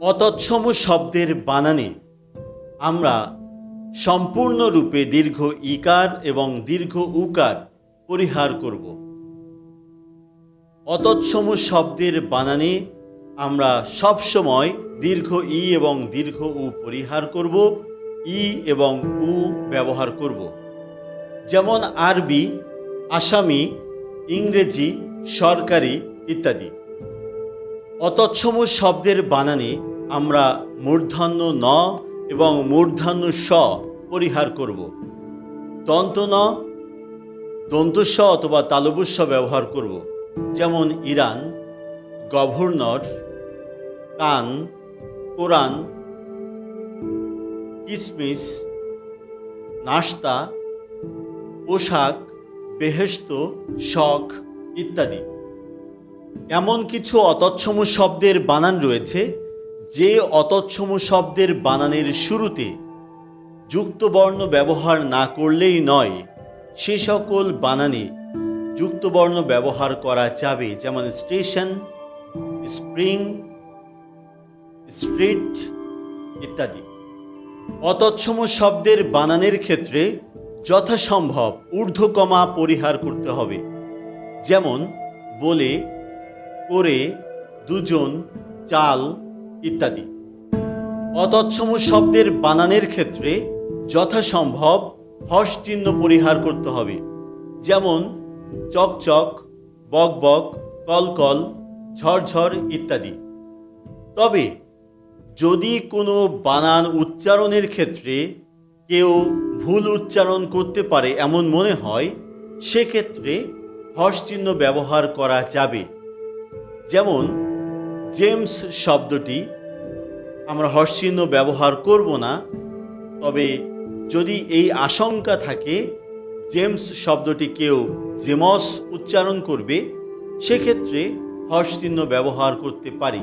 অতৎসম শব্দের বানানে আমরা সম্পূর্ণরূপে দীর্ঘ ইকার এবং দীর্ঘ উকার পরিহার করব। অতৎসম শব্দের বানানে আমরা সবসময় দীর্ঘ ই এবং দীর্ঘ উ পরিহার করব, ই এবং উ ব্যবহার করব। যেমন আরবি, আসামি, ইংরেজি, সরকারি ইত্যাদি। অতৎসম শব্দের বানানে আমরা মূর্ধন্য ন এবং মূর্ধন্য স পরিহার করব। দন্ত ন দন্তস্ব অথবা তালবস্য ব্যবহার করব। যেমন ইরান, গভর্নর, কান, কোরআন, কিসমিস নাস্তা পোশাক বেহেস্ত শখ ইত্যাদি। এমন কিছু অতৎসম শব্দের বানান রয়েছে যে অতৎসম শব্দের বানানের শুরুতে যুক্তবর্ণ ব্যবহার না করলেই নয়, সে সকল বানানে যুক্তবর্ণ ব্যবহার করা যাবে, যেমন স্টেশন, স্প্রিং, স্ট্রিট ইত্যাদি। অতৎসম শব্দের বানানের ক্ষেত্রে যথাসম্ভব ঊর্ধ্বকমা পরিহার করতে হবে। যেমন বলে, করে, দুজন, চাল ইত্যাদি। অতৎসম শব্দের বানানের ক্ষেত্রে যথাসম্ভব হর্ষ চিহ্ন পরিহার করতে হবে। যেমন, চকচক, বকবক, কলকল, ঝরঝর ইত্যাদি। তবে, যদি কোনো বানান উচ্চারণের ক্ষেত্রে কেউ ভুল উচ্চারণ করতে পারে এমন মনে হয়, সেক্ষেত্রে চিহ্ন ব্যবহার করা যাবে। যেমন, জেমস শব্দটি আমরা হর্ষ চিহ্ন ব্যবহার করব না। তবে যদি এই আশঙ্কা থাকে, জেমস শব্দটি কেউ জেমস উচ্চারণ করবে, সেক্ষেত্রে হর্ষ চিহ্ন ব্যবহার করতে পারি।